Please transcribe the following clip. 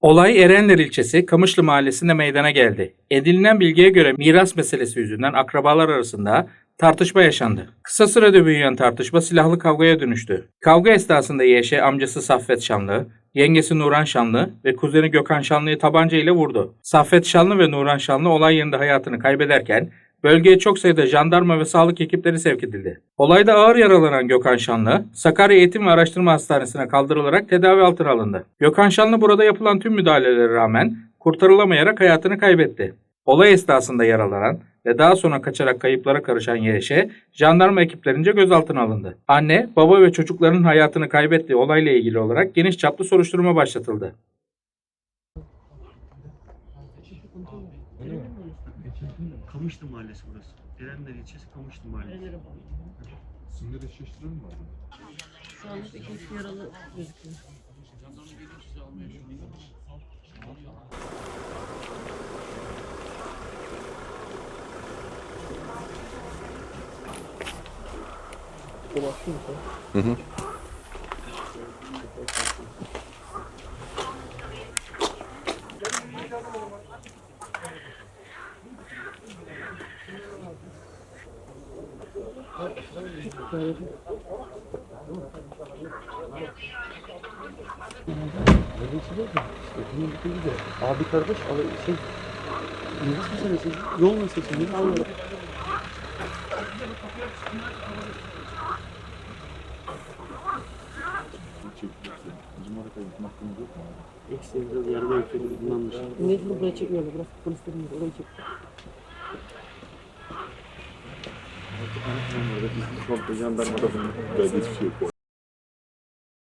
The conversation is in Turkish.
Olay Erenler ilçesi Kamışlı mahallesinde meydana geldi. Edinilen bilgiye göre miras meselesi yüzünden akrabalar arasında tartışma yaşandı. Kısa sürede büyüyen tartışma silahlı kavgaya dönüştü. Kavga esnasında Yeşe amcası Saffet Şanlı, yengesi Nuran Şanlı ve kuzeni Gökhan Şanlı'yı tabanca ile vurdu. Saffet Şanlı ve Nuran Şanlı olay yerinde hayatını kaybederken bölgeye çok sayıda jandarma ve sağlık ekipleri sevk edildi. Olayda ağır yaralanan Gökhan Şanlı, Sakarya Eğitim ve Araştırma Hastanesi'ne kaldırılarak tedavi altına alındı. Gökhan Şanlı burada yapılan tüm müdahalelere rağmen kurtarılamayarak hayatını kaybetti. Olay esnasında yaralanan ve daha sonra kaçarak kayıplara karışan YŞ, jandarma ekiplerince gözaltına alındı. Anne, baba ve çocukların hayatını kaybettiği olayla ilgili olarak geniş çaplı soruşturma başlatıldı. Kamışlı Mahallesi burası. Erenler ilçesi Kamışlı Mahallesi. Sınır eşleştirir mi var? Şu anda iki yaralı gözüküyor. Abi kardeş şey Miras meselesi, yol meselesi, ne mu? Eksi biraz yardım yapıyoruz bundan dışarı. Mecbur buraya çekmiyorlar. Burası polislerin. Orayı çek. Belki hiçbir şey yok.